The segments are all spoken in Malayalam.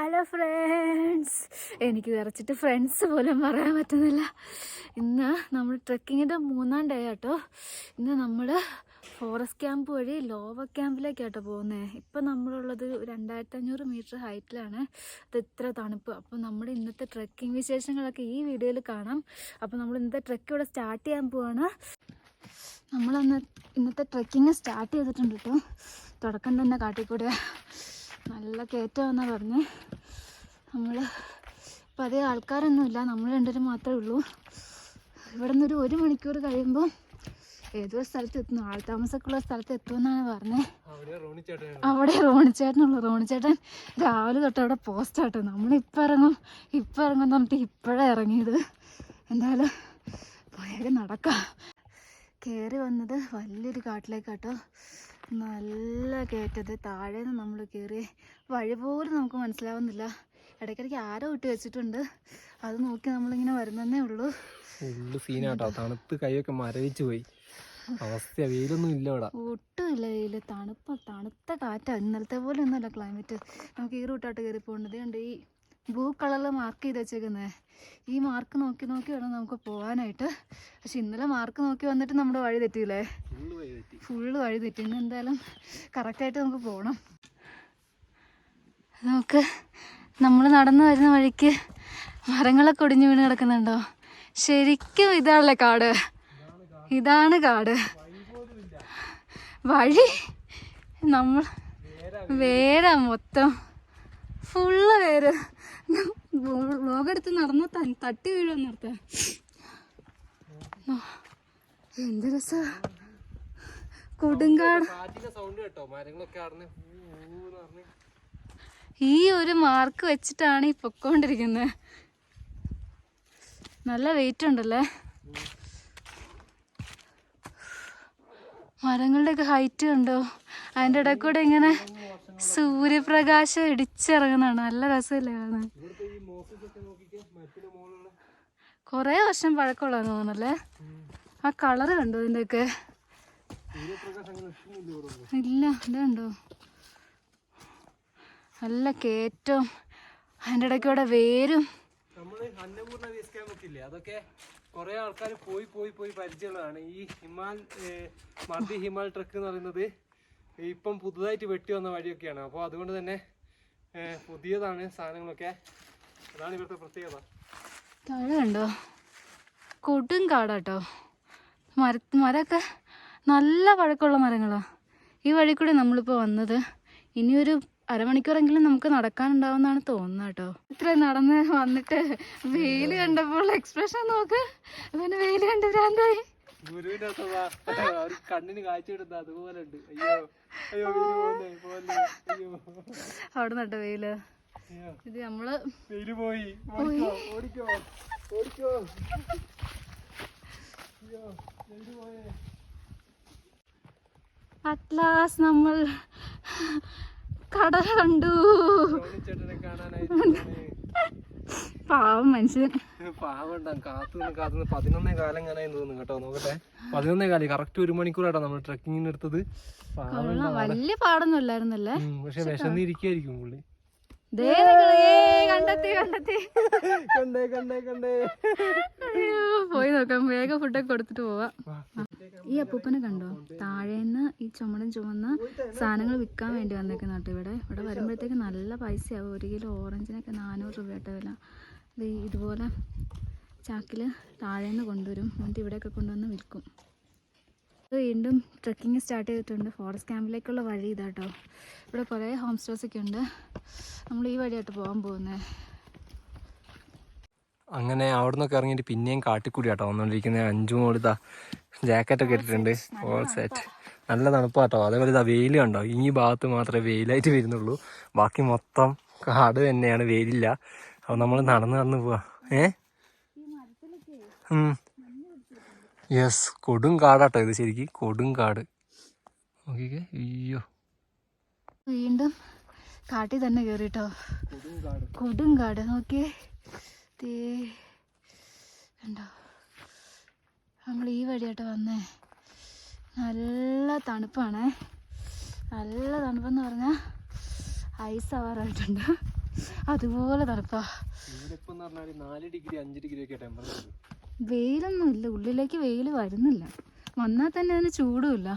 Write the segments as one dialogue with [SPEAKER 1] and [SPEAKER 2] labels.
[SPEAKER 1] ഹലോ ഫ്രണ്ട്സ് എനിക്ക് വിറച്ചിട്ട് ഫ്രണ്ട്സ് പോലും പറയാൻ പറ്റുന്നില്ല. ഇന്ന് നമ്മൾ ട്രക്കിങ്ങിന്റെ മൂന്നാം ഡേ ആട്ടോ. ഇന്ന് നമ്മൾ ഫോറസ്റ്റ് ക്യാമ്പ് വഴി ലോവർ ക്യാമ്പിലേക്കാട്ടോ പോകുന്നത് ഇപ്പം നമ്മളുള്ളത് രണ്ടായിരത്തി അഞ്ഞൂറ് മീറ്റർ ഹൈറ്റിലാണ് അത് ഇത്ര തണുപ്പ്. അപ്പോൾ നമ്മുടെ ഇന്നത്തെ ട്രക്കിംഗ് വിശേഷങ്ങളൊക്കെ ഈ വീഡിയോയിൽ കാണാം. അപ്പോൾ നമ്മൾ ഇന്നത്തെ ട്രക്ക് ഇവിടെ സ്റ്റാർട്ട് ചെയ്യാൻ പോവാണ്. നമ്മളന്ന് ഇന്നത്തെ ട്രക്കിങ് സ്റ്റാർട്ട് ചെയ്തിട്ടുണ്ട് കേട്ടോ തുടക്കം തന്നെ കാട്ടിക്കൂടെ. നല്ല കയറ്റമാണെന്നാണ് പറഞ്ഞ്. നമ്മൾ ഇപ്പം അധികം ആൾക്കാരൊന്നുമില്ല. നമ്മൾ രണ്ടുപേരും മാത്രമേ ഉള്ളൂ. ഇവിടെ നിന്നൊരു ഒരു മണിക്കൂർ കഴിയുമ്പോൾ ഏതോ സ്ഥലത്ത് എത്തുന്നു? ആൾ താമസമൊക്കെയുള്ള സ്ഥലത്ത് എത്തുമെന്നാണ് പറഞ്ഞത്
[SPEAKER 2] അവിടെ
[SPEAKER 1] റോണിച്ചേട്ടനുള്ളൂ റോണിച്ചേട്ടൻ രാവിലെ തൊട്ട് അവിടെ പോസ്റ്റാട്ടോ നമ്മളിപ്പോൾ ഇറങ്ങും. ഇപ്പം ഇറങ്ങും എന്ന് പറഞ്ഞിട്ട് ഇപ്പോഴാണ് ഇറങ്ങിയത്. എന്തായാലും പോയാലും നടക്കാം. കയറി വന്നത് വലിയൊരു കാട്ടിലേക്കാട്ടോ. നല്ല കയറ്റത് താഴെ നിന്ന് നമ്മൾ കയറി വഴി പോലും നമുക്ക് മനസ്സിലാവുന്നില്ല. ഇടയ്ക്കിടയ്ക്ക് ആരോ ഇട്ട് വെച്ചിട്ടുണ്ട്. അത് നോക്കി നമ്മളിങ്ങനെ വരുന്നേ ഉള്ളൂ.
[SPEAKER 2] ഫുള്ള് സീനാട്ടോ. തണുത്ത് കൈയൊക്കെ മരവിച്ച് പോയി. അവസ്ഥ വെയിലൊന്നും ഇല്ല ഇവിടെ.
[SPEAKER 1] ഒട്ടുമില്ല വെയിൽ. തണുപ്പ്. തണുത്ത കാറ്റാ. ഇന്നലത്തെ പോലെ ഒന്നുമല്ല ക്ലൈമറ്റ് നമുക്ക് ഈ റൂട്ടായിട്ട് കയറി പോകേണ്ടത്. കണ്ട് ഈ ബ്ലൂ കളറിൽ മാർക്ക് ചെയ്ത് വെച്ചേക്കുന്നത് ഈ മാർക്ക് നോക്കി നോക്കി വേണം നമുക്ക് പോകാനായിട്ട് പക്ഷെ ഇന്നലെ മാർക്ക് നോക്കി വന്നിട്ട് നമ്മുടെ വഴി തെറ്റിയില്ലേ
[SPEAKER 2] ഫുള്ള് വഴി തെറ്റി.
[SPEAKER 1] ഇന്ന് എന്തായാലും കറക്റ്റായിട്ട് നമുക്ക് പോകണം നമുക്ക് നമ്മൾ നടന്നു വരുന്ന വഴിക്ക് മരങ്ങളൊക്കെ ഒടിഞ്ഞു വീണ് കിടക്കുന്നുണ്ടോ? ശരിക്കും ഇതാണല്ലേ കാട്. ഇതാണ് കാട്. വഴി? നമ്മൾ വേരാ മൊത്തം. ഫുള്ള് പേര്. ലോകെടുത്ത് നടന്ന തട്ടി വീഴുമെന്ന് ഓർത്ത എന്ത് രസ. കൊടുങ്കാട്. ഈ ഒരു മാർക്ക് വെച്ചിട്ടാണ് ഈ പൊക്കോണ്ടിരിക്കുന്നത് നല്ല വെയിറ്റ് ഉണ്ടല്ലേ? മരങ്ങളുടെയൊക്കെ ഹൈറ്റ് കണ്ടോ? അതിന്റെ ഇടയിൽ കൂടെ ഇങ്ങനെ സൂര്യപ്രകാശം ഇടിച്ചിറങ്ങുന്നതാണ്. നല്ല രസമല്ലേ കാണാൻ. കുറെ വർഷം പഴക്കമുള്ളതെന്ന് തോന്നുന്നല്ലേ? ആ കളറ് കണ്ടോ
[SPEAKER 2] ഇതിന്റെയൊക്കെ.
[SPEAKER 1] ഇല്ല ഇതുണ്ടോ നല്ല കേറ്റവും അതിന്റെ ഇടയ്ക്കൂടെ വേരും.
[SPEAKER 2] കുറെ ആൾക്കാർ പോയി പോയി പോയി പരിചയമുള്ളതാണ്. ഈ ഹിമാൽ മർദി ഹിമാൽ ട്രക്ക് എന്ന് പറയുന്നത് ഇപ്പം പുതുതായിട്ട് വെട്ടി വന്ന വഴിയൊക്കെയാണ്. അപ്പോൾ അതുകൊണ്ട് തന്നെ പുതിയതാണ് സാധനങ്ങളൊക്കെ. അതാണ് ഇവിടുത്തെ പ്രത്യേകത.
[SPEAKER 1] താഴെ കൊടും കാടാട്ടോ. മര മരമൊക്കെ നല്ല പഴക്കമുള്ള മരങ്ങളാണ് ഈ വഴി കൂടെ നമ്മളിപ്പോൾ വന്നത്. ഇനിയൊരു അരമണിക്കൂറെങ്കിലും നമുക്ക് നടക്കാനുണ്ടാവുമെന്നാണ് തോന്നുന്നത് കേട്ടോ. ഇത്ര നടന്ന് വന്നിട്ട് വെയിൽ കണ്ടപ്പോൾ എക്സ്പ്രഷൻ നോക്ക്. അവന് വെയിൽ കണ്ട് ഭ്രാന്തായി
[SPEAKER 2] ഗുരുവിന്റെ കണ്ണിന് കാഴ്ച അതുപോലെ ഉണ്ട് അയ്യോ അയ്യോ വെയിൽ
[SPEAKER 1] അവിടെ നട്ടോ
[SPEAKER 2] വെയിൽ
[SPEAKER 1] ഇത് നമ്മൾ
[SPEAKER 2] വെയിൽ പോയി. ഓടിക്കോ ഓടിക്കോ ഓടിക്കോ. അയ്യോ വെയിൽ പോയേ.
[SPEAKER 1] അറ്റ്ലാസ് നമ്മൾ കടൽ കണ്ടു. പാവം മനുഷ്യൻ.
[SPEAKER 2] പതിനൊന്നേ കാലം തോന്നുന്നു കേട്ടോ നോക്കട്ടെ. പതിനൊന്നേ കാലം കറക്റ്റ് ഒരു മണിക്കൂറാട്ടോ നമ്മൾ ട്രക്കിങ്ങിന് എടുത്തത്.
[SPEAKER 1] വലിയ പാടൊന്നും ഇല്ലായിരുന്നല്ലേ
[SPEAKER 2] പക്ഷെ വിശന്നിരിക്കായിരിക്കും പുള്ളി.
[SPEAKER 1] പോയി നോക്കാം. വേഗം ഫുഡൊക്കെ കൊടുത്തിട്ട് പോവാ. ഈ അപ്പൂപ്പനെ കണ്ടോ? താഴേന്ന് ഈ ചുമടും ചുമന്ന് സാധനങ്ങൾ വിൽക്കാൻ വേണ്ടി വന്നേക്കുന്ന കേട്ടോ ഇവിടെ. ഇവിടെ വരുമ്പോഴത്തേക്ക് നല്ല പൈസയാവും. ഒരു കിലോ ഓറഞ്ചിനൊക്കെ നാനൂറ് രൂപ കേട്ടോ വില. ഇത് ഇതുപോലെ ചാക്കിൽ താഴേന്ന് കൊണ്ടുവരും. എന്നിട്ട് ഇവിടെയൊക്കെ കൊണ്ടുവന്ന് വിൽക്കും. വീണ്ടും ട്രക്കിംഗ് സ്റ്റാർട്ട് ചെയ്തിട്ടുണ്ട്. ഫോറസ്റ്റ് ക്യാമ്പിലേക്കുള്ള വഴി ഇതാട്ടോ. ഇവിടെ കുറേ ഹോം സ്റ്റേസൊക്കെ ഉണ്ട്. നമ്മൾ ഈ വഴിയായിട്ട് പോകാൻ പോകുന്നത്
[SPEAKER 2] അങ്ങനെ അവിടെ നിന്നൊക്കെ ഇറങ്ങിയിട്ട് പിന്നെയും കാട്ടിക്കൂടി കേട്ടോ വന്നോണ്ടിരിക്കുന്നത് അഞ്ചു മോളിതാ ജാക്കറ്റ് ഒക്കെ ഇട്ടിട്ടുണ്ട്. ഓൾ സെറ്റ് നല്ല തണുപ്പാട്ടോ. അതേപോലെ ഇതാ വെയിൽ കണ്ടോ? ഈ ഭാഗത്ത് മാത്രമേ വെയിലായിട്ട് വരുന്നുള്ളൂ. ബാക്കി മൊത്തം കാട് തന്നെയാണ്. വെയിലില്ല. അപ്പൊ നമ്മൾ നടന്ന് നടന്ന് പോവാ. ഏ? യെസ് കൊടും കാടാട്ടോ ഇത് ശരിക്കും. കൊടും കാട്. നോക്കിക്കേ. അയ്യോ.
[SPEAKER 1] വീണ്ടും കാട്ടിൽ തന്നെ കയറിട്ടോ
[SPEAKER 2] കൊടും കാട്.
[SPEAKER 1] നോക്കിയേ. ദേ. കണ്ടോ? നമ്മൾ ഈ വഴിയായിട്ട് വന്നേ. നല്ല തണുപ്പാണേ. നല്ല തണുപ്പെന്ന് പറഞ്ഞാൽ ഐസ് ആവാറായിട്ടുണ്ട് അതുപോലെ തണുപ്പാ.
[SPEAKER 2] ഇവിടെ ഇപ്പം പറഞ്ഞാൽ നാല് ഡിഗ്രി അഞ്ച് ഡിഗ്രി ഒക്കെ ടെമ്പറേച്ചർ
[SPEAKER 1] വെയിലൊന്നും ഇല്ല. ഉള്ളിലേക്ക് വെയിൽ വരുന്നില്ല. വന്നാൽ തന്നെ അതിന് ചൂടുമില്ല.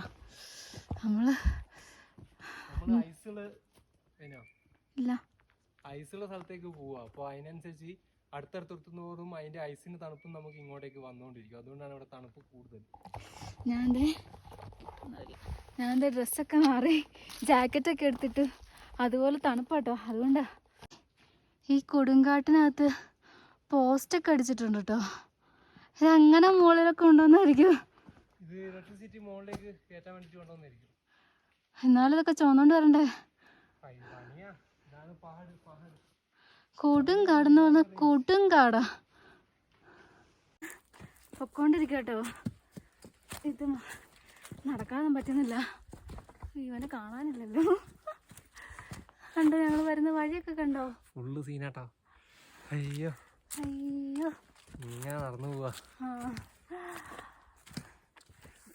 [SPEAKER 1] നമ്മൾ ഇല്ല.
[SPEAKER 2] ഐസുള്ള സ്ഥലത്തേക്ക് പോവാ. അപ്പോൾ അതിനനുസരിച്ച് അടുത്തടുത്തടുത്ത് തോറും ഐസിന്റെ തണുപ്പും നമുക്ക് ഇങ്ങോട്ടേക്ക് വന്നുകൊണ്ടിരിക്കും അതുകൊണ്ടാണ് ഇവിടെ തണുപ്പ് കൂടുതൽ.
[SPEAKER 1] ഞാൻ ഞാൻ ഡ്രസ്സൊക്കെ മാറി ജാക്കറ്റൊക്കെ എടുത്തിട്ട് അതുപോലെ തണുപ്പാട്ടോ. അതുകൊണ്ടാ ഈ കൊടുങ്കാട്ടിനകത്ത് പോസ്റ്റൊക്കെ അടിച്ചിട്ടുണ്ട് കേട്ടോ ഇതങ്ങനെ മുകളിലൊക്കെ
[SPEAKER 2] കൊണ്ടുവന്നായിരിക്കും?
[SPEAKER 1] എന്നാലും ഇതൊക്കെ ചോന്നോണ്ട് വരണ്ടേ?
[SPEAKER 2] കൊടും
[SPEAKER 1] കാടെന്ന് പറഞ്ഞ കൊടും കാടാ. പൊക്കോണ്ടിരിക്കട്ടോ. ഇത് നടക്കാൻ നടക്കാനൊന്നും പറ്റുന്നില്ല. ഇവനെ കാണാനില്ലല്ലോ. കണ്ടോ ഞങ്ങൾ വരുന്ന വഴിയൊക്കെ കണ്ടോ?
[SPEAKER 2] ഫുള്ള് സീനാട്ടോ. അയ്യോ.
[SPEAKER 1] അയ്യോ.
[SPEAKER 2] ഇങ്ങനെ നടന്നു പോവാ.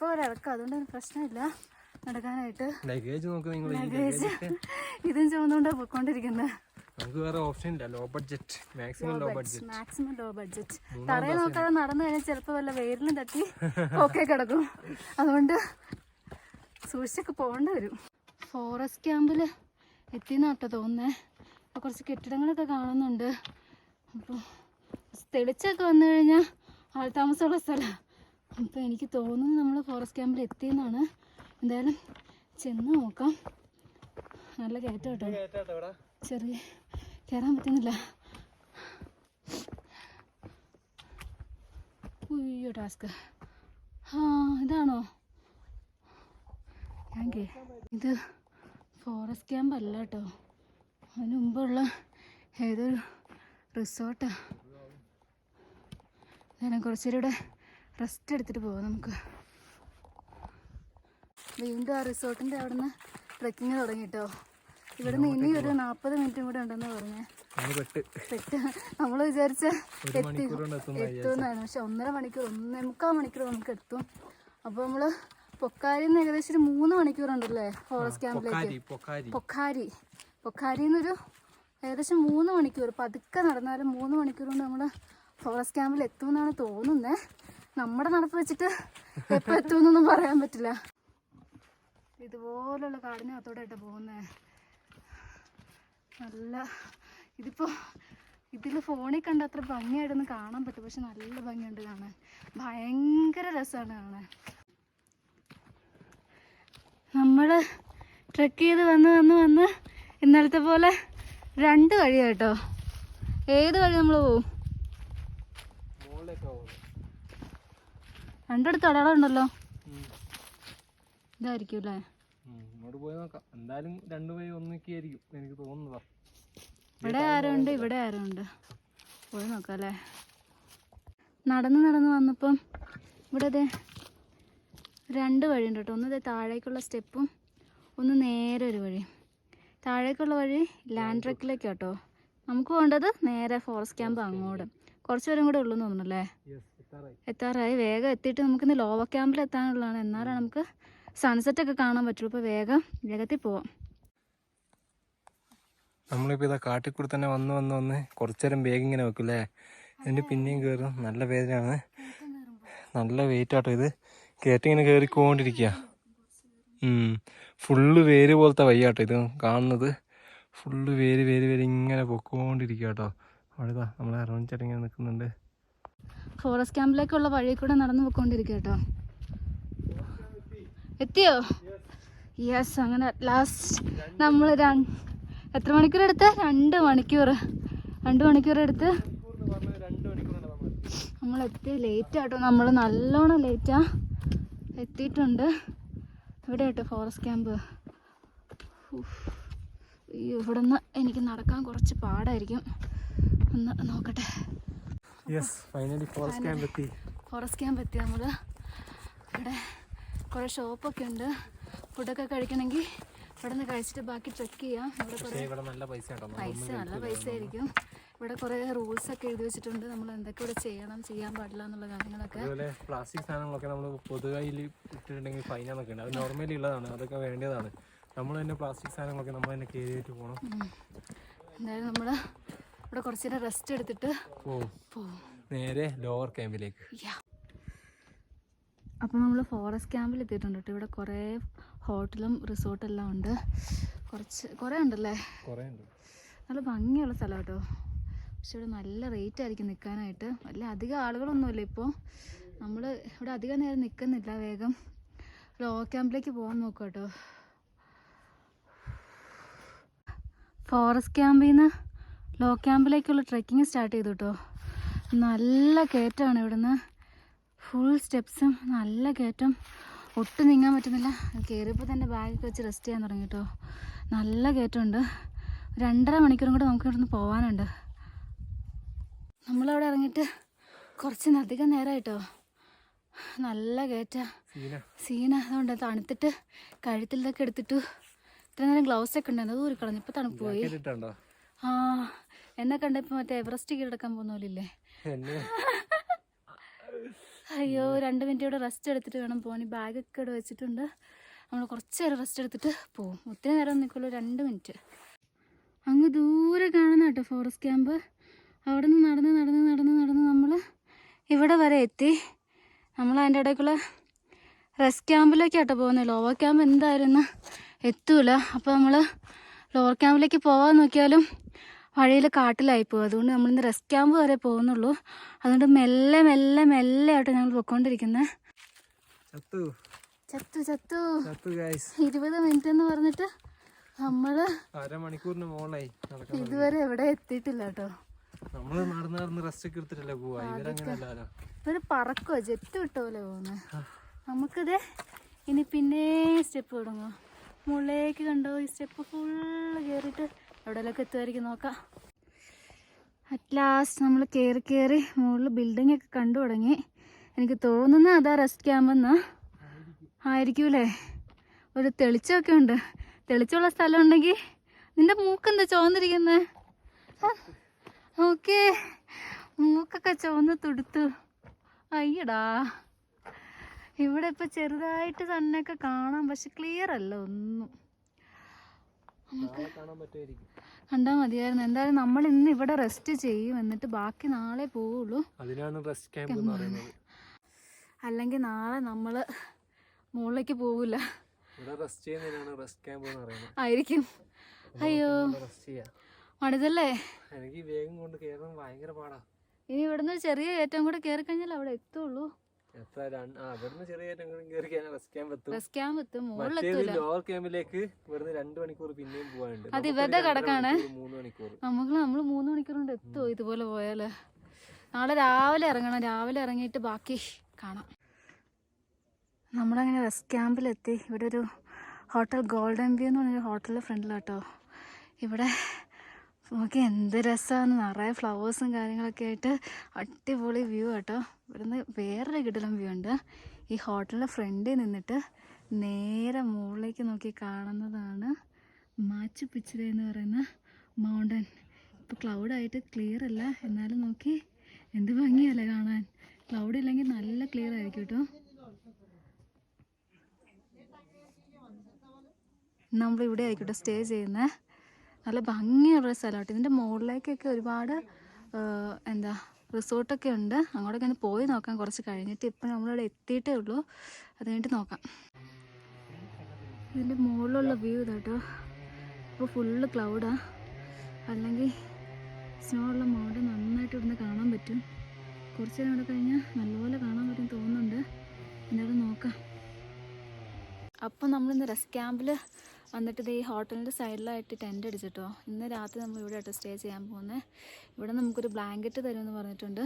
[SPEAKER 1] ഒരിറക്കം അതുകൊണ്ട് പ്രശ്നമില്ല. നടക്കാനായിട്ട്.
[SPEAKER 2] ലഗേജ് നോക്ക് നിങ്ങൾ ഈ
[SPEAKER 1] ലഗേജ്
[SPEAKER 2] ലഗേജ്
[SPEAKER 1] ഇതും ചുമന്നുകൊണ്ടാണ് പൊയ്ക്കൊണ്ടിരിക്കുന്നത്
[SPEAKER 2] നമുക്ക് വേറെ ഓപ്ഷൻ ഇല്ല. Low budget maximum low budget
[SPEAKER 1] maximum low budget തറയെ നോക്കാതെ നടന്നു കഴിഞ്ഞാൽ ചിലപ്പോൾ വല്ല വെയിലിനും തട്ടി ഒക്കെ കിടക്കും. അതുകൊണ്ട് സൂക്ഷിച്ചൊക്കെ പോകേണ്ടി വരും. ഫോറസ്റ്റ് ക്യാമ്പിൽ എത്തിയെന്നാട്ടോ തോന്നുന്നേ. കുറച്ച് കെട്ടിടങ്ങളൊക്കെ കാണുന്നുണ്ട്. അപ്പോൾ തെളിച്ചൊക്കെ വന്നു കഴിഞ്ഞാൽ ആൾ താമസമുള്ള സ്ഥലമാണ് അപ്പോൾ എനിക്ക് തോന്നുന്നു നമ്മൾ ഫോറസ്റ്റ് ക്യാമ്പിൽ എത്തിയെന്നാണ്. എന്തായാലും ചെന്ന് നോക്കാം. നല്ല കയറ്റം കേട്ടോ. ചെറിയ കയറാൻ പറ്റുന്നില്ല. ഉയ്യോ ടാസ്ക് ആ ഇതാണോ? ഞാൻ ഇത് ഫോറസ്റ്റ് ക്യാമ്പ് അല്ല കേട്ടോ. അതിന് മുമ്പുള്ള ഏതൊരു റിസോർട്ടാ ഞാൻ കുറച്ചുകൂടെ ഇവിടെ റെസ്റ്റ് എടുത്തിട്ട് പോവാം നമുക്ക്. വീണ്ടും ആ റിസോർട്ടിന്റെ അവിടെ നിന്ന് ട്രെക്കിങ് തുടങ്ങി കേട്ടോ ഇവിടെ നിന്ന് ഇനി ഒരു നാൽപ്പത് മിനിറ്റും കൂടെ ഉണ്ടെന്ന് പറഞ്ഞേ.
[SPEAKER 2] നമ്മൾ പെട്ട്.
[SPEAKER 1] പെട്ട്. നമ്മൾ വിചാരിച്ച എത്തി എത്തുമെന്നാണ്. പക്ഷെ ഒന്നര മണിക്കൂർ ഒന്നേ മുക്കാൽ മണിക്കൂർ നമുക്ക് എത്തും. അപ്പോൾ നമ്മൾ പൊക്കാരിയിൽ നിന്ന് ഏകദേശം ഒരു മൂന്ന് മണിക്കൂറുണ്ടല്ലേ ഫോറസ്റ്റ് ക്യാമ്പിലേക്ക്
[SPEAKER 2] പൊക്കാരി പൊക്കാരി.
[SPEAKER 1] പൊക്കാരി. പൊക്കാരിയിൽ നിന്നൊരു ഏകദേശം മൂന്ന് മണിക്കൂർ. പതുക്കെ നടന്നാലും മൂന്ന് മണിക്കൂർ കൊണ്ട് നമ്മൾ ഫോറസ്റ്റ് ക്യാമ്പിൽ എത്തുമെന്നാണ് തോന്നുന്നത് നമ്മുടെ നടപ്പ് വെച്ചിട്ട് എപ്പോൾ എത്തുമെന്നൊന്നും പറയാൻ പറ്റില്ല. ഇതുപോലുള്ള കാടിനകത്തോടായിട്ട് പോകുന്നത് നല്ല ഇതിപ്പോൾ ഇതിൽ ഫോണിൽ കണ്ട അത്ര ഭംഗിയായിട്ടൊന്നും കാണാൻ പറ്റും. പക്ഷെ നല്ല ഭംഗിയുണ്ട് കാണാൻ. ഭയങ്കര രസമാണ് കാണാൻ. നമ്മൾ ട്രെക്ക് ചെയ്ത് വന്ന് വന്ന് വന്ന് ഇന്നലത്തെ പോലെ രണ്ട് വഴിയാട്ടോ ഏത് വഴി നമ്മൾ പോവും
[SPEAKER 2] മുകളിലേക്ക് പോകുന്നു
[SPEAKER 1] രണ്ടിടത്ത് അടയാളം ഉണ്ടല്ലോ ഇതായിരിക്കും അല്ലേ
[SPEAKER 2] ഇങ്ങോട്ട് പോയി നോക്കാം. എന്തായാലും രണ്ടു പേര് ഒന്നിക്കെ ആയിരിക്കും എനിക്ക് തോന്നുന്നതാ.
[SPEAKER 1] ഇവിടെ ആരും ഉണ്ട് ഇവിടെ ആരും ഉണ്ട് പോയി നോക്കാം അല്ലേ നടന്ന് നടന്ന് വന്നപ്പം ഇവിടെ അതെ രണ്ട് വഴിയുണ്ട് കേട്ടോ. ഒന്ന് അതെ താഴേക്കുള്ള സ്റ്റെപ്പും ഒന്ന് നേരെ ഒരു വഴി. താഴേക്കുള്ള വഴി ലാൻഡ് ട്രക്കിലേക്ക് കേട്ടോ. നമുക്ക് പോകേണ്ടത് നേരെ ഫോറസ്റ്റ് ക്യാമ്പ് അങ്ങോട്ട്. കുറച്ച് പേരും കൂടെ ഉള്ളൂ തോന്നുന്നു തോന്നുന്നല്ലേ
[SPEAKER 2] യെസ് എത്താറായി.
[SPEAKER 1] വേഗം എത്തിയിട്ട് നമുക്കിന്ന് ലോവർ ക്യാമ്പിൽ എത്താനുള്ളതാണ്. എന്നാലാണ് നമുക്ക് സൺസെറ്റ് ഒക്കെ കാണാൻ പറ്റുള്ളൂ. അപ്പോൾ വേഗം വേഗത്തിൽ പോവാം.
[SPEAKER 2] നമ്മളിപ്പോൾ ഇതാ കാട്ടിൽ കൂടി തന്നെ വന്ന് വന്ന് വന്ന് കുറച്ചു നേരം ബാഗ് ഇങ്ങനെ വെക്കും അല്ലേ എന്നിട്ട് പിന്നെയും കയറും നല്ല വേദനയാണ്. നല്ല വെയിറ്റ് ആട്ടോ ഇത്. കയറ്റി ഇങ്ങനെ കയറിക്കൊണ്ടിരിക്കുക ഫുള്ള് വേര് പോലത്തെ വയ്യാട്ടോ ഇത് കാണുന്നത്. ഫുള്ള് വേര് വേര് വേര് ഇങ്ങനെ പൊക്കോണ്ടിരിക്കുക കേട്ടോ അവിടെ നമ്മളെ അറോൺ ചേട്ടൻ ഇങ്ങനെ നിൽക്കുന്നുണ്ട്
[SPEAKER 1] ഫോറസ്റ്റ് ക്യാമ്പിലേക്കുള്ള വഴി കൂടെ നടന്നു പോയിക്കൊണ്ടിരിക്കുക കേട്ടോ. എത്തിയോ? യെസ് അങ്ങനെ ലാസ്റ്റ് നമ്മൾ എത്ര മണിക്കൂർ എടുത്ത്? രണ്ട് മണിക്കൂർ. രണ്ട് മണിക്കൂർ എടുത്ത്.
[SPEAKER 2] നമ്മൾ
[SPEAKER 1] എത്തി ലേറ്റ് ആട്ടോ നമ്മൾ നല്ലോണം ലേറ്റാ എത്തിയിട്ടുണ്ട്. ഇവിടെ കേട്ടോ ഫോറസ്റ്റ് ക്യാമ്പ്. ഇവിടെ നിന്ന് എനിക്ക് നടക്കാൻ കുറച്ച് പാടായിരിക്കും. ഒന്ന് നോക്കട്ടെ.
[SPEAKER 2] യെസ് ഫൈനലി ഫോറസ്റ്റ് ക്യാമ്പ് എത്തി.
[SPEAKER 1] ഫോറസ്റ്റ് ക്യാമ്പ് എത്തി നമ്മൾ ഇവിടെ കുറേ ഷോപ്പൊക്കെ ഉണ്ട്. ഫുഡൊക്കെ കഴിക്കണമെങ്കിൽ ഇവിടെ നിന്ന് കഴിച്ചിട്ട് ബാക്കി ട്രെക്ക് ചെയ്യാം. ഇവിടെ
[SPEAKER 2] ഇവിടെ നല്ല പൈസ
[SPEAKER 1] പൈസ നല്ല പൈസ ആയിരിക്കും. ഇവിടെ കുറേ റൂൾസ് ഒക്കെ എഴുതി വെച്ചിട്ടുണ്ട്. നമ്മൾ എന്തൊക്കെ ഇവിടെ ചെയ്യണം ചെയ്യാൻ പാടില്ല എന്നുള്ള കാര്യങ്ങളൊക്കെ.
[SPEAKER 2] അതുപോലെ പ്ലാസ്റ്റിക് സാധനങ്ങളൊക്കെ നമ്മൾ പൊതുവായി ഇട്ടിട്ടുണ്ടെങ്കിൽ ഫൈനാന്നൊക്കെ ഉണ്ട്. അത് നോർമലി ഉള്ളതാണ്. അതൊക്കെ വേണ്ടതാണ്. നമ്മൾ തന്നെ പ്ലാസ്റ്റിക് സാധനങ്ങളൊക്കെ നമ്മൾ തന്നെ കയറിയിട്ട് പോകണം
[SPEAKER 1] എന്തായാലും നമ്മൾ ഇവിടെ കുറച്ച് നേരം റെസ്റ്റ് എടുത്തിട്ട്
[SPEAKER 2] പോവും. നേരെ ലോവർ ക്യാമ്പിലേക്ക്.
[SPEAKER 1] അപ്പോൾ നമ്മൾ ഫോറസ്റ്റ് ക്യാമ്പിൽ എത്തിയിട്ടുണ്ട് കേട്ടോ. ഇവിടെ കുറേ ഹോട്ടലും റിസോർട്ടെല്ലാം ഉണ്ട്. കുറച്ച് കുറേ ഉണ്ടല്ലേ? നല്ല ഭംഗിയുള്ള സ്ഥലം കേട്ടോ. പക്ഷെ ഇവിടെ നല്ല റേറ്റ് ആയിരിക്കും നിൽക്കാനായിട്ട്. വലിയ അധികം ആളുകളൊന്നുമില്ല ഇപ്പോൾ നമ്മൾ ഇവിടെ അധികം നേരം നിൽക്കുന്നില്ല വേഗം. ലോ ക്യാമ്പിലേക്ക് പോകാൻ നോക്കാം കേട്ടോ. ഫോറസ്റ്റ് ക്യാമ്പിൽ നിന്ന് ലോ ക്യാമ്പിലേക്കുള്ള ട്രെക്കിംഗ് സ്റ്റാർട്ട് ചെയ്തു കേട്ടോ നല്ല കയറ്റമാണ് ഇവിടുന്ന്. ഫുൾ സ്റ്റെപ്സും നല്ല കയറ്റം. ഒട്ടും നീങ്ങാൻ പറ്റുന്നില്ല. കയറിയപ്പോൾ തന്നെ ബാഗൊക്കെ വെച്ച് റെസ്റ്റ് ചെയ്യാൻ തുടങ്ങി കേട്ടോ നല്ല കയറ്റമുണ്ട്. രണ്ടര മണിക്കൂറും കൂടെ നമുക്ക് ഇവിടുന്ന് പോകാനുണ്ട് നമ്മളവിടെ ഇറങ്ങിയിട്ട് കുറച്ച് അധികം നേരമായിട്ടോ നല്ല കയറ്റ.
[SPEAKER 2] സീന.
[SPEAKER 1] അതുകൊണ്ട് തണുത്തിട്ട് കഴുത്തിൽ ഇതൊക്കെ എടുത്തിട്ടു. ഇത്ര നേരം ഗ്ലൗസ് ഒക്കെ ഉണ്ടായിരുന്നു. അത് കളഞ്ഞു ഇപ്പം തണുപ്പ് പോയി. ആ എന്നെ കണ്ടപ്പോ മറ്റേ എവറസ്റ്റ് കീഴടക്കാൻ പോകുന്ന പോലില്ലേ? അയ്യോ രണ്ട് മിനിറ്റ് ഇവിടെ റെസ്റ്റ് എടുത്തിട്ട് വേണം പോകാൻ ബാഗ് ഒക്കെ ഇവിടെ വെച്ചിട്ടുണ്ട്. നമ്മൾ കുറച്ച് നേരം റെസ്റ്റ് എടുത്തിട്ട് പോവും. ഒത്തിരി നേരം നിൽക്കുള്ളൂ രണ്ട് മിനിറ്റ്. അങ്ങ് ദൂരെ കാണുന്ന കേട്ടോ ഫോറസ്റ്റ് ക്യാമ്പ് അവിടെ നിന്ന് നടന്ന് നടന്ന് നടന്ന് നടന്ന് നമ്മൾ ഇവിടെ വരെ എത്തി. നമ്മൾ അതിന്റെ ഇടയ്ക്കുള്ള റെസ്റ്റ് ക്യാമ്പിലേക്കാട്ടോ പോകുന്നത് ലോവർ ക്യാമ്പ് എന്തായാലും ഇന്ന് എത്തൂല. അപ്പോൾ നമ്മൾ ലോവർ ക്യാമ്പിലേക്ക് പോകാൻ നോക്കിയാലും വഴിയിൽ കാട്ടിലായി പോകും അതുകൊണ്ട് നമ്മളിന്ന് റെസ്റ്റ് ക്യാമ്പ് വരെ പോകുന്നുള്ളൂ. അതുകൊണ്ട് മെല്ലെ മെല്ലെ മെല്ലെ ആയിട്ട് ഞങ്ങൾ പൊക്കോണ്ടിരിക്കുന്നത്
[SPEAKER 2] ചത്തു.
[SPEAKER 1] ചത്തു ഇരുപത് മിനിറ്റ് എന്ന് പറഞ്ഞിട്ട് നമ്മൾ
[SPEAKER 2] അരമണിക്കൂറിന് മോളായി
[SPEAKER 1] ഇതുവരെ എവിടെ എത്തിയിട്ടില്ല കേട്ടോ.
[SPEAKER 2] നമ്മൾ നടന്ന് നടന്ന് റെസ്റ്റ് ഒക്കെ എടുത്തിട്ടല്ലേ പോവാ?
[SPEAKER 1] ഇവർ പറക്കുവാ ജെറ്റ് വിട്ട പോലെ നമുക്കിത് ഇനി പിന്നെ സ്റ്റെപ്പ് തുടങ്ങും മുകളിലേക്ക് കണ്ടോ? ഈ സ്റ്റെപ്പ് ഫുള്ള് കയറിയിട്ട് എവിടെയൊക്കെ എത്തുമായിരിക്കും നോക്കാം. അറ്റ് ലാസ്റ്റ് നമ്മൾ കയറി കയറി മുകളിൽ ബിൽഡിംഗ് ഒക്കെ കണ്ടു തുടങ്ങി. എനിക്ക് തോന്നുന്നു അതാ റെസ്റ്റ് ക്യാമ്പെന്ന് ആയിരിക്കൂലേ? ഒരു തെളിച്ചമൊക്കെ ഉണ്ട്. തെളിച്ചുള്ള സ്ഥലം ഉണ്ടെങ്കിൽ നിന്റെ മൂക്കെന്താ ചോന്നിരിക്കുന്നത് ഓക്കെ മൂക്കൊക്കെ ചുവന്ന് തുടുത്തു. അയ്യടാ. ഇവിടെ ഇപ്പൊ ചെറുതായിട്ട് തന്നെയൊക്കെ കാണാം. പക്ഷെ ക്ലിയർ അല്ല ഒന്നും.
[SPEAKER 2] പറ്റുമായിരിക്കും.
[SPEAKER 1] കണ്ടാൽ മതിയായിരുന്നു. എന്തായാലും നമ്മൾ ഇന്ന് ഇവിടെ റെസ്റ്റ് ചെയ്യും. എന്നിട്ട് ബാക്കി നാളെ പോവുള്ളൂ.
[SPEAKER 2] അതിനാണ് റെസ്റ്റ് ക്യാമ്പ് എന്ന് പറയുന്നത്.
[SPEAKER 1] അല്ലെങ്കിൽ നാളെ നമ്മൾ മുകളിലേക്ക് പോവില്ല. ആയിരിക്കും. അയ്യോ. മടുതല്ലേ
[SPEAKER 2] എനിക്ക് വേഗം കൊണ്ട് കയറാൻ ഭയങ്കര പാടാ.
[SPEAKER 1] ഇനി ഇവിടുന്ന് ചെറിയ ഏറ്റവും കൂടെ കേറി കഴിഞ്ഞാൽ അവിടെ എത്തുള്ളൂ.
[SPEAKER 2] എത്ര ആ ഇവിടുന്ന് ചെറിയ ഏറ്റവും കയറി കഴിഞ്ഞാൽ റെസ്റ്റ് ക്യാമ്പ് എത്തും.
[SPEAKER 1] റെസ്റ്റ് ക്യാമ്പ് എത്തും.
[SPEAKER 2] മറ്റേത്
[SPEAKER 1] മുകളിലെത്തൂല
[SPEAKER 2] ലോവർ ക്യാമ്പിലേക്ക് ഇവിടുന്ന് രണ്ട് മണിക്കൂർ പിന്നെയും പോകാനുണ്ട്
[SPEAKER 1] അത് ഇവരുടെ കടക്കാണ്.
[SPEAKER 2] മൂന്ന് മണിക്കൂർ.
[SPEAKER 1] നമുക്ക് നമ്മൾ മൂന്ന് മണിക്കൂർ കൊണ്ട് എത്തുമോ ഇതുപോലെ പോയാൽ? നാളെ രാവിലെ ഇറങ്ങണം. രാവിലെ ഇറങ്ങിയിട്ട് ബാക്കി കാണാം. നമ്മളങ്ങനെ റെസ്റ്റ് ക്യാമ്പിലെത്തി ഇവിടെ ഒരു ഹോട്ടൽ ഗോൾഡൻ വ്യൂ എന്ന് പറഞ്ഞൊരു ഹോട്ടലിന്റെ ഫ്രണ്ടിലാട്ടോ. ഇവിടെ നോക്കി എന്ത് രസമാണ് നിറയെ ഫ്ലവേഴ്സും കാര്യങ്ങളൊക്കെ ആയിട്ട് അടിപൊളി വ്യൂ കേട്ടോ ഇവിടുന്ന് വേറൊരു കിടലം വ്യൂ ഉണ്ട്. ഈ ഹോട്ടലിന്റെ ഫ്രണ്ടിൽ നിന്നിട്ട് നേരെ മുകളിലേക്ക് നോക്കി കാണുന്നതാണ് മാച്ചു പിച്ചിര എന്ന് പറയുന്ന മൗണ്ടൻ ഇപ്പോൾ ക്ലൗഡായിട്ട് ക്ലിയർ അല്ല. എന്നാലും നോക്കി എന്ത് ഭംഗിയല്ലേ കാണാൻ. ക്ലൗഡ് ഇല്ലെങ്കിൽ നല്ല ക്ലിയർ ആയിരിക്കും കേട്ടോ നമ്മളിവിടെ ആയിക്കോട്ടെ സ്റ്റേ ചെയ്യുന്നത് നല്ല ഭംഗിയുള്ള സ്ഥലമാട്ടോ. ഇതിന്റെ മുകളിലേക്കൊക്കെ ഒരുപാട് എന്താ റിസോർട്ടൊക്കെ ഉണ്ട്. അങ്ങോട്ടൊക്കെ ഒന്ന് പോയി നോക്കാം. കുറച്ച് കഴിഞ്ഞിട്ട് ഇപ്പം നമ്മളിവിടെ എത്തിയിട്ടേ ഉള്ളൂ. അത് കഴിഞ്ഞിട്ട് നോക്കാം. ഇതിന്റെ മുകളിലുള്ള വ്യൂ ഇതാട്ടോ. ഇപ്പോൾ ഫുള്ള് ക്ലൗഡാണ് അല്ലെങ്കിൽ സ്നോ ഉള്ള മോഡ് നന്നായിട്ട് ഇവിടുന്ന് കാണാൻ പറ്റും. കുറച്ച് നേരം ഇവിടെ കഴിഞ്ഞാൽ നല്ലപോലെ കാണാൻ പറ്റും തോന്നുന്നുണ്ട്. എന്തായാലും നോക്കാം. അപ്പം നമ്മളിന്ന് റെസ്റ്റ് ക്യാമ്പിൽ വന്നിട്ട് ഇത് ഈ ഹോട്ടലിന്റെ സൈഡിലായിട്ട് ടെന്റ് അടിച്ചിട്ടോ. ഇന്ന് രാത്രി നമ്മൾ ഇവിടെ ആയിട്ട് സ്റ്റേ ചെയ്യാൻ പോകുന്നത് ഇവിടെ നമുക്കൊരു ബ്ലാങ്കറ്റ് തരുമെന്ന് പറഞ്ഞിട്ടുണ്ട്.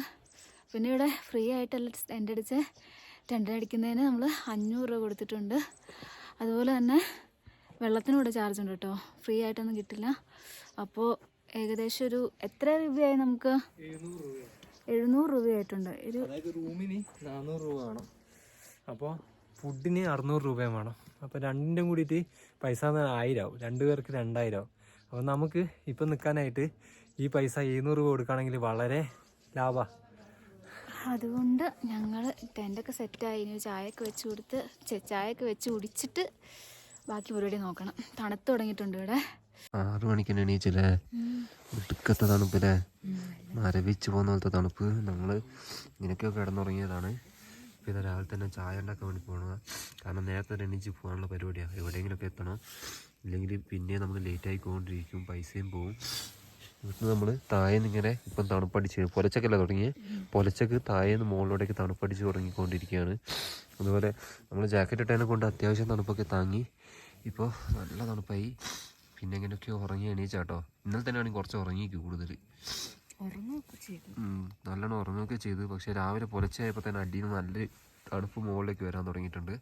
[SPEAKER 1] പിന്നെ ഇവിടെ ഫ്രീ ആയിട്ടല്ല ടെന്റ് അടിച്ച്. ടെന്റ് അടിക്കുന്നതിന് നമ്മൾ അഞ്ഞൂറ് രൂപ കൊടുത്തിട്ടുണ്ട്. അതുപോലെ തന്നെ വെള്ളത്തിനും ഇവിടെ ചാർജ് ഉണ്ട് കേട്ടോ. ഫ്രീ ആയിട്ടൊന്നും കിട്ടില്ല. അപ്പോൾ ഏകദേശം ഒരു എത്ര രൂപയായി നമുക്ക്?
[SPEAKER 2] എഴുന്നൂറ് രൂപ
[SPEAKER 1] എഴുന്നൂറ് രൂപയായിട്ടുണ്ട്. ഒരു
[SPEAKER 2] റൂമിന് നാനൂറ് രൂപ വേണം. അപ്പോൾ ഫുഡിന് അറുന്നൂറ് രൂപയും വേണം. അപ്പോൾ രണ്ടിന്റെയും കൂടിയിട്ട് പൈസ ആയിരം ആവും രണ്ട് പേർക്ക് രണ്ടായിരം ആവും അപ്പോൾ നമുക്ക് ഇപ്പം നിൽക്കാനായിട്ട് ഈ പൈസ എഴുന്നൂറ് രൂപ കൊടുക്കുകയാണെങ്കിൽ വളരെ ലാഭമാണ്
[SPEAKER 1] അതുകൊണ്ട് ഞങ്ങൾ ടെന്റൊക്കെ സെറ്റായി. ഇനി ചായയൊക്കെ വെച്ച് കൊടുത്ത് ചായയൊക്കെ വെച്ച് കുടിച്ചിട്ട് ബാക്കി പരിപാടി നോക്കണം. തണുത്ത് തുടങ്ങിയിട്ടുണ്ട് ഇവിടെ.
[SPEAKER 3] ആറു മണിക്ക് തന്നെ എണീച്ചല്ലേ? ഒടുക്കത്തെ തണുപ്പല്ലേ? മരവിച്ച് പോകുന്ന പോലത്തെ തണുപ്പ്. നമ്മൾ ഇങ്ങനെയൊക്കെ കിടന്നുറങ്ങിയതാണ്. ഇതാ രാവിലെ തന്നെ ചായ ഉണ്ടാക്കാൻ വേണ്ടി പോകണം കാരണം നേരത്തെ തന്നെ എണീച്ച് പോകാനുള്ള പരിപാടിയാണ് എവിടെയെങ്കിലുമൊക്കെ എത്തണം. ഇല്ലെങ്കിൽ പിന്നെ നമ്മൾ ലേറ്റ് ആയിക്കൊണ്ടിരിക്കും പൈസയും പോവും. ഇവിടുന്ന് നമ്മൾ താഴേന്ന് ഇങ്ങനെ ഇപ്പം തണുപ്പടിച്ച് പൊലച്ചക്കല്ല തുടങ്ങി പൊലച്ചക്ക് താഴേന്ന് മുകളിലോട്ടേക്ക് തണുപ്പടിച്ച് തുടങ്ങിക്കൊണ്ടിരിക്കുകയാണ്. അതുപോലെ നമ്മൾ ജാക്കറ്റ് ഇട്ടതിനെ കൊണ്ട് അത്യാവശ്യം തണുപ്പൊക്കെ താങ്ങി. ഇപ്പോൾ നല്ല തണുപ്പായി. പിന്നെ ഇങ്ങനെയൊക്കെ ഉറങ്ങി എണീച്ചാട്ടോ. ഇന്നലെ തന്നെയാണെങ്കിൽ കുറച്ച് ഉറങ്ങി കൂടുതൽ നല്ലോണം ഉറങ്ങുകയൊക്കെ ചെയ്തു. പക്ഷെ രാവിലെ പുലച്ചായപ്പോൾ തന്നെ അടിയിൽ നിന്ന് നല്ല തണുപ്പ് മുകളിലേക്ക് വരാൻ തുടങ്ങിയിട്ടുണ്ട്. അതെ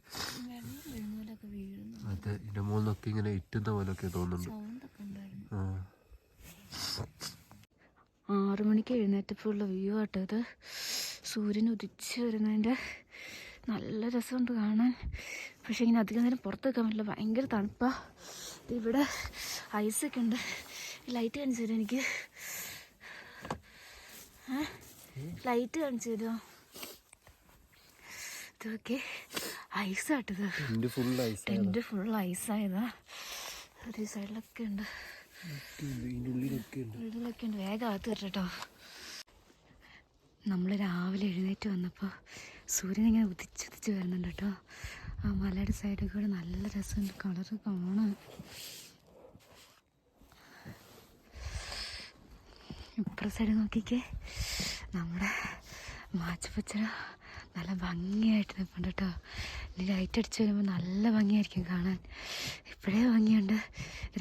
[SPEAKER 3] എന്റെ ഇതിന്റെ നിന്നൊക്കെ ഇങ്ങനെ ഇറ്റുന്ന പോലെയൊക്കെ തോന്നുന്നുണ്ട്. ആ.
[SPEAKER 1] ആറു മണിക്ക് എഴുന്നേറ്റപ്പോഴുള്ള വ്യൂ ആട്ടോ ഇത്. സൂര്യൻ ഉദിച്ച് വരുന്നതിന്റെ നല്ല രസമുണ്ട് കാണാൻ. പക്ഷേ ഇങ്ങനെ അധികം നേരം പുറത്ത് വെക്കാൻ പറ്റില്ല. ഭയങ്കര തണുപ്പാണ് ഇവിടെ ഐസൊക്കെ ഉണ്ട്. ലൈറ്റ് കാണിച്ചു തരാം എനിക്ക്. ലൈറ്റ് കാണിച്ചു തരുമോ ഇതൊക്കെ ഐസാട്ടത്
[SPEAKER 2] എന്റെ ഫുൾ ഐസ്
[SPEAKER 1] ടെന്റ് ഫുൾ ഐസായതാ ഒരു സൈഡിലൊക്കെ ഉണ്ട്.
[SPEAKER 2] ഉള്ളിലൊക്കെ ഉണ്ട്.
[SPEAKER 1] വേഗം അകത്ത് കേട്ടോ. നമ്മൾ രാവിലെ എഴുന്നേറ്റ് വന്നപ്പോൾ സൂര്യൻ ഇങ്ങനെ ഉദിച്ചുദിച്ച് വരുന്നുണ്ട് കേട്ടോ. ആ മലയുടെ സൈഡിൽ കൂടെ നല്ല രസമുണ്ട്. കളറ് കാണാൻ ഇപ്പുറ സൈഡ് നോക്കിക്കേ. നമ്മുടെ മാച്ചപ്പച്ചര നല്ല ഭംഗിയായിട്ട് നിൽപ്പുണ്ട് കേട്ടോ. ഇനി ലൈറ്റ് അടിച്ച് വരുമ്പോൾ നല്ല ഭംഗിയായിരിക്കും കാണാൻ. ഇപ്പോഴേ ഭംഗിയുണ്ട്.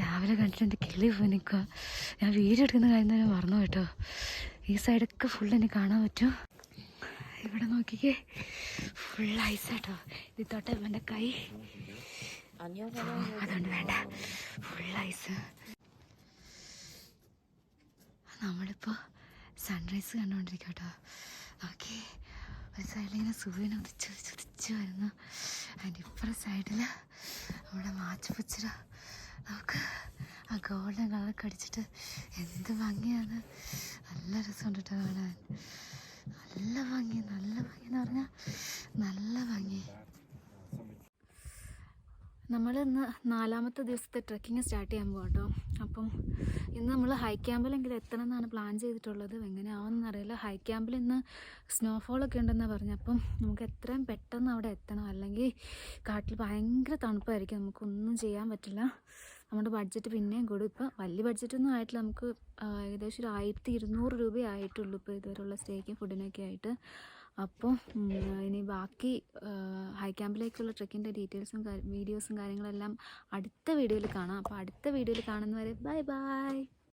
[SPEAKER 1] രാവിലെ കണ്ടിട്ടുണ്ട് കിളി പോയി നിൽക്കുക ഞാൻ വീഡിയോ എടുക്കുന്ന കാര്യം തന്നെ മറന്നു കേട്ടോ. ഈ സൈഡൊക്കെ ഫുൾ എനിക്ക് കാണാൻ പറ്റും. ഇവിടെ നോക്കിക്കേ. ഫുൾ ഐസാട്ടോ ഇത് തൊട്ട് എന്റെ കൈ. അതുകൊണ്ട് വേണ്ട. ഫുൾ ഐസ് നമ്മളിപ്പോൾ സൺറൈസ് കണ്ടുകൊണ്ടിരിക്കുക കേട്ടോ ഓക്കെ. ഒരു സൈഡിൽ ഇങ്ങനെ സൂര്യൻ ഉദിച്ച് ഉദിച്ച് വരുന്നു. അതിന്റെ ഇപ്പുറ സൈഡിൽ നമ്മുടെ മാച്ച് മാച്ചുപുച്ചിര നമുക്ക് ആ ഗോൾഡൻ കളറൊക്കെ അടിച്ചിട്ട് എന്ത് ഭംഗിയാണ്. നല്ല രസമുണ്ട് കേട്ടോ കാണാൻ. നല്ല ഭംഗി നല്ല ഭംഗി എന്ന് പറഞ്ഞാൽ നല്ല ഭംഗി. നമ്മൾ ഇന്ന് നാലാമത്തെ ദിവസത്തെ ട്രക്കിങ് സ്റ്റാർട്ട് ചെയ്യാൻ പോകാം കേട്ടോ അപ്പം ഇന്ന് നമ്മൾ ഹൈ ക്യാമ്പിലെങ്കിലും എത്തണം എന്നാണ് പ്ലാൻ ചെയ്തിട്ടുള്ളത്. എങ്ങനെ ആവുമെന്ന് അറിയില്ല. ഹൈ ക്യാമ്പിൽ ഇന്ന് സ്നോഫോളൊക്കെ ഉണ്ടെന്നാണ് പറഞ്ഞത് അപ്പം നമുക്ക് എത്രയും പെട്ടെന്ന് അവിടെ എത്തണം. അല്ലെങ്കിൽ കാട്ടിൽ ഭയങ്കര തണുപ്പായിരിക്കും. നമുക്കൊന്നും ചെയ്യാൻ പറ്റില്ല. നമ്മുടെ ബഡ്ജറ്റ് പിന്നെയും കൂടും. ഇപ്പോൾ വലിയ ബഡ്ജറ്റൊന്നും ആയിട്ടില്ല. നമുക്ക് ഏകദേശം ഒരു ആയിരത്തി ഇരുന്നൂറ് രൂപയേ ആയിട്ടുള്ളൂ ഇപ്പോൾ ഇതുവരെയുള്ള സ്റ്റേക്കും ഫുഡിനൊക്കെ ആയിട്ട്. അപ്പോൾ ഇനി ബാക്കി ഹൈ ക്യാമ്പിലേക്കുള്ള ട്രെക്കിന്റെ ഡീറ്റെയിൽസും വീഡിയോസും കാര്യങ്ങളെല്ലാം അടുത്ത വീഡിയോയിൽ കാണാം. അപ്പോൾ അടുത്ത വീഡിയോയിൽ കാണുന്നവരെ ബൈ ബൈ